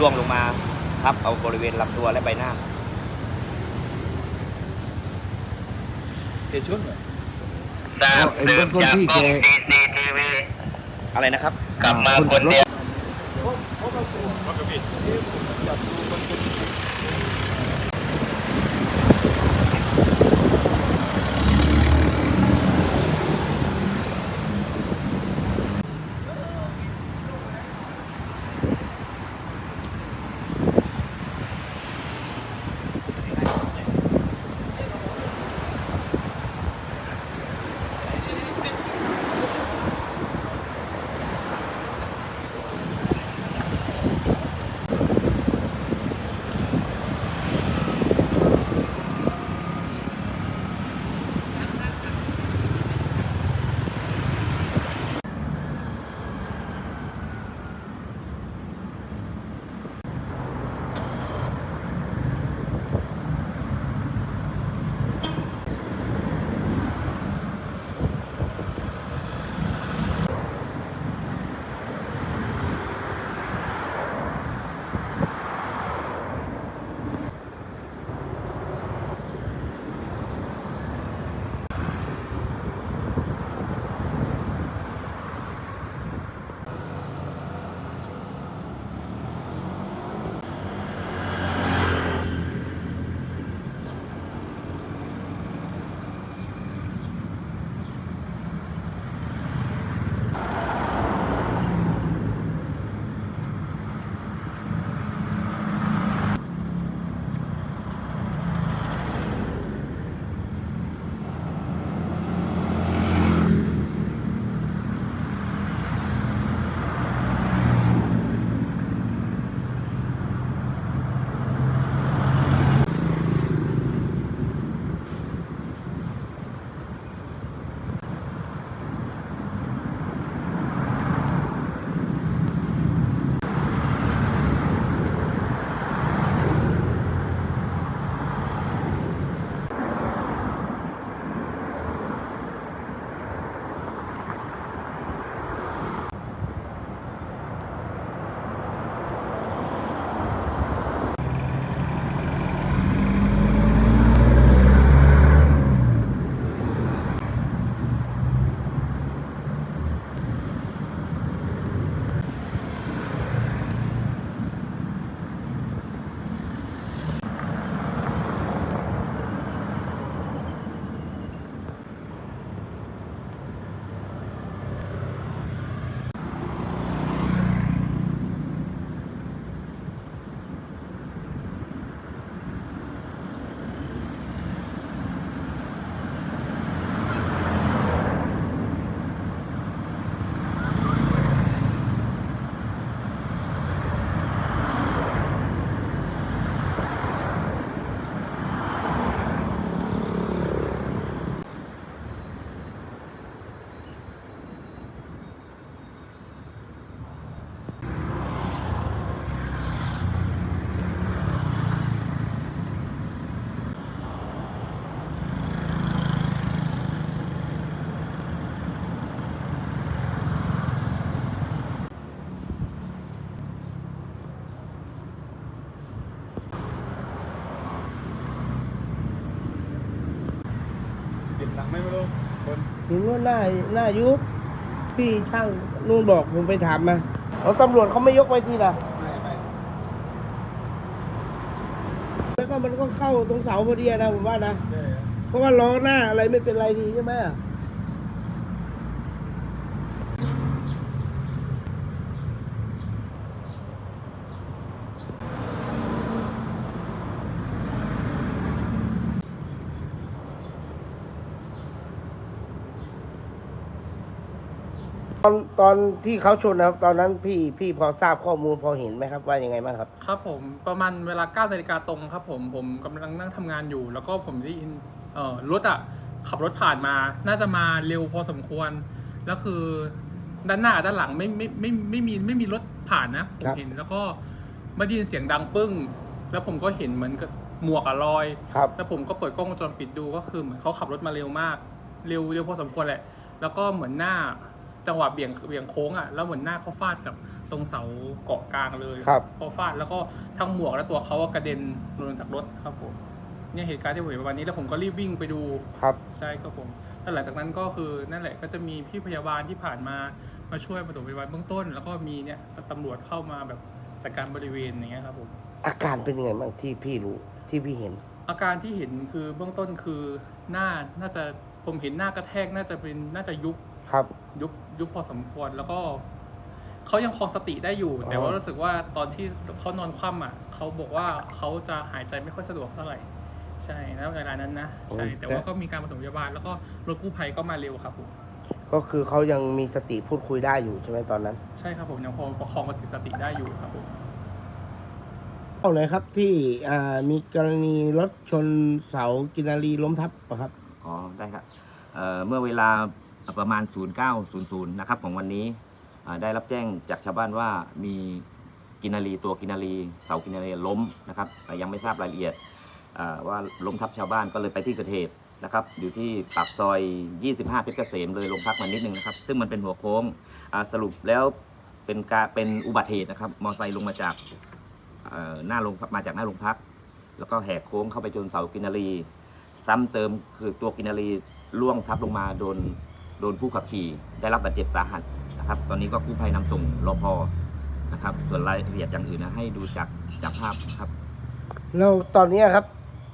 ล่วงลงมาทับเอาบริเวณลำตัวและใบหน้าเดี๋ยวชุดเหรอทราบเอ็นเบื้องต้นที่แก CCTV อะไรนะครับ กลับมาคนเดียวเคนเห็นว่าหน้าหน้ายุบพี่ช่างนู่นบอกผมไปถามมาเอาตำรวจเขาไม่ยกไว้ทีละแล้วก็มันก็เข้าตรงเสาพอดีนะผมว่านะ เพราะว่าล้อหน้าอะไรไม่เป็นไรดีใช่ไหม ตอนตอนที่เขาชนนะครับ ตอนนั้นพี่พี่พอทราบข้อมูลพอเห็นไหมครับ ว่ายังไงบ้างครับ ครับผมประมาณเวลา9นาฬิกาตรงครับ ผมผมกำลังนั่งทำงานอยู่ แล้วก็ผมได้ยินเอ่อรถอะขับรถผ่านมา น่าจะมาเร็วพอสมควร แล้วคือด้านหน้ากับด้านหลังไม่ไม่ไม่ไม่มีไม่มีรถผ่านนะผมครับ เห็นแล้วก็มาได้ยินเสียงดังปึ้ง แล้วผมก็เห็นเหมือนกับหมวกอะลอย ครับ แล้วผมก็เปิดกล้องวงจรปิดดูก็คือเหมือนเขาขับรถมาเร็วมาก เร็วเร็วพอสมควรแหละ แล้วก็เหมือนหน้า จังหวะเบี่ยงเบี่ยงโค้งอะแล้วเหมือนหน้าเขาฟาดกับตรงเสาเกาะกลางเลยครับ พอฟาดแล้วก็ทั้งหมวกและตัวเขาอะกระเด็นลงจากรถครับผมเนี่ยเหตุการณ์ที่ผมเห็นประมาณนี้แล้วผมก็รีบวิ่งไปดู ครับ ใช่ครับผมแล้วหลังจากนั้นก็คือนั่นแหละก็จะมีพี่พยาบาลที่ผ่านมามาช่วยปฐมพยาบาลเบื้องต้น แล้วก็มีเนี่ยตำรวจเข้ามาแบบจัดการบริเวณอย่างเงี้ยครับผม อาการเป็นยังไงบ้างที่พี่รู้ที่พี่เห็น อาการที่เห็นคือเบื้องต้นคือหน้าน่าจะผมเห็นหน้ากระแทกน่าจะเป็นน่าจะยุบ ครับ ยุบยุบพอสมควรแล้วก็เขายังคลองสติได้อยู่ แต่ว่ารู้สึกว่าตอนที่เขานอนคว่ำอะเขาบอกว่าเขาจะหายใจไม่ค่อยสะดวกเท่าไหร่ ใช่แล้วเวลานั้นนะใช่แต่ว่าก็มีการปฐมพยาบาลแล้วก็รถกู้ภัยก็มาเร็วครับผมก็คือเขายังมีสติพูดคุยได้อยู่ใช่ไหมตอนนั้น ใช่ครับผมยังพอประคองสติได้อยู่ครับผมเอาเลยครับที่อ่ามีกรณีรถชนเสากินนารีล้มทับอะครับอ๋อได้ครับเอ่อเมื่อเวลา ประมาณ 0900 นะครับของวันนี้ได้รับแจ้งจากชาวบ้านว่ามีกินารีตัวกินารีเสากินารีล้มนะครับยังไม่ทราบรายละเอียดว่าล้มทับชาวบ้านก็เลยไปที่เกิดเหตุนะครับอยู่ที่ปากซอย 25 เพชรเกษมเลยลงพักมานิดนึงนะครับ ซึ่งมันเป็นหัวโค้งสรุปแล้วเป็นการเป็นอุบัติเหตุนะครับมอไซค์ลงมาจากหน้าโรงมาจากหน้าโรงพัก แล้วก็แหกโค้งเข้าไปชนเสากินารี ซ้ำเติมคือตัวกินนารีล่วงทับลงมาโดน โดนผู้ขับขี่ได้รับบาดเจ็บสาหัสนะครับ ตอนนี้ก็กู้ภัยนำส่งรพนะครับ ส่วนรายละเอียดอย่างอื่นนะให้ดูจากจากภาพครับ แล้วตอนนี้ครับ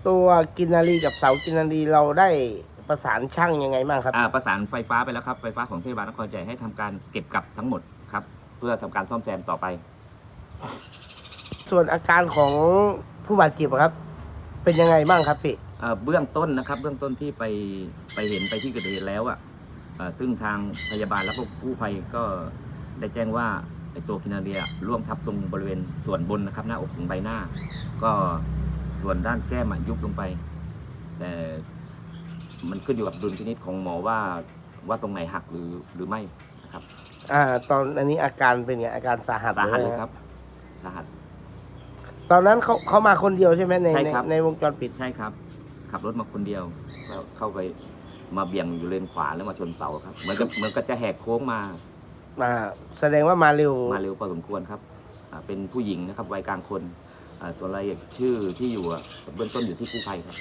ตัวกินนารีกับเสากินนารีเราได้ประสานช่างยังไงบ้างครับอ่าประสานไฟฟ้าไปแล้วครับ ไฟฟ้าของเทศบาลนครใจให้ทำการเก็บกลับทั้งหมดครับ เพื่อทำการซ่อมแซมต่อไป ส่วนอาการของผู้บาดเจ็บอะครับ เป็นยังไงบ้างครับพี่เอ่อเบื้องต้นนะครับ เบื้องต้นที่ไปไปเห็นไปที่เกิดเหตุแล้วอะเอ่อ ซึ่งทางพยาบาลและพวกกู้ภัยก็ได้แจ้งว่าไอตัวกินาเรียร่วงทับตรงบริเวณส่วนบนนะครับ หน้าอกถึงใบหน้า ก็ส่วนด้านแก้มอะยุบลงไป แต่มันขึ้นอยู่กับดุลพินิจของหมอว่าว่าตรงไหนหักหรือหรือไม่นะครับอ่า ตอนอันนี้อาการเป็นไงอาการสาหัสสาหัสเลยนะครับ สาหัส ตอนนั้นเขาเขามาคนเดียวใช่ไหมในใช่ในครับในวงจรปิดใช่ครับ ขับรถมาคนเดียวแล้วเข้าไป มาเบี่ยงอยู่เลนขวาแล้วมาชนเสาครับเหมือนกับเหมือนกับจะแหกโค้งมามาแสดงว่ามาเร็วมาเร็วพอสมควรครับอ่าเป็นผู้หญิงนะครับวัยกลางคนอ่าส่วนรายละเอียดชื่อที่อยู่อะเบื้องต้นอยู่ที่กู้ภัยครับ